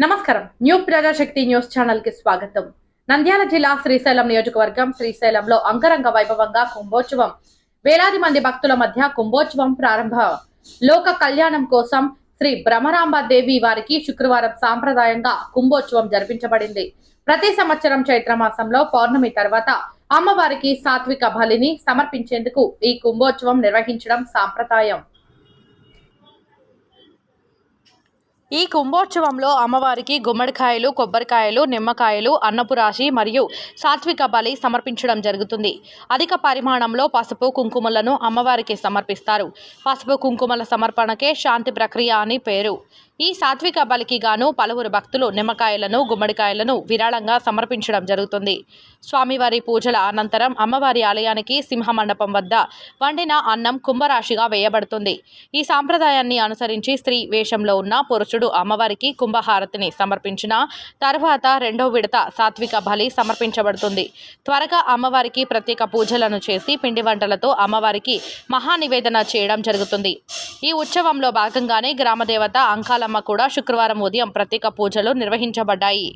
నమస్కారం. New Prajasakti news ఛానల్కి స్వాగతం. నంద్యాల జిల్లా శ్రీశైలం నియోజకవర్గం శ్రీశైలంలో అంగరంగ వైభవంగా కుంభోత్సవం. వేలాది మంది భక్తుల మధ్య కుంభోత్సవం ప్రారంభ. లోక కళ్యాణం కోసం శ్రీ భ్రమరాంబ దేవి వారికి శుక్రవారం సాంప్రదాయంగా కుంభోత్సవం జరిపించబడింది. ప్రతి సంవత్సరం చైత్ర మాసంలో పౌర్ణమి తర్వాత అమ్మవారికి సాత్విక బలిని సమర్పించేందుకు ఈ కుంభోత్సవం నిర్వహించడం సాంప్రదాయం. ఈ కుంభోత్సవంలో అమ్మవారికి గుమ్మడికాయలు కొబ్బరికాయలు నిమ్మకాయలు అన్నపు రాశి మరియు సాత్విక బలి సమర్పించడం జరుగుతుంది. అధిక పరిమాణంలో పసుపు కుంకుమలను అమ్మవారికి సమర్పిస్తారు. పసుపు కుంకుమల సమర్పణకే శాంతి ప్రక్రియ అని పేరు. ఈ సాత్విక బలికి గాను పలువురు భక్తులు నిమ్మకాయలను గుమ్మడికాయలను విరాళంగా సమర్పించడం జరుగుతుంది. స్వామివారి పూజల అనంతరం అమ్మవారి ఆలయానికి సింహమండపం వద్ద వండిన అన్నం కుంభరాశిగా వేయబడుతుంది. ఈ సాంప్రదాయాన్ని అనుసరించి స్త్రీ వేషంలో ఉన్న పురుషుడు అమ్మవారికి కుంభహారతిని సమర్పించిన తర్వాత రెండో విడత సాత్విక బలి సమర్పించబడుతుంది. త్వరగా అమ్మవారికి ప్రత్యేక పూజలను చేసి పిండి వంటలతో అమ్మవారికి మహానివేదన చేయడం జరుగుతుంది. ఈ ఉత్సవంలో భాగంగానే గ్రామదేవత అంకాల కూడా శుక్రవారం ఉదయం ప్రత్యేక పూజలు నిర్వహించబడ్డాయి.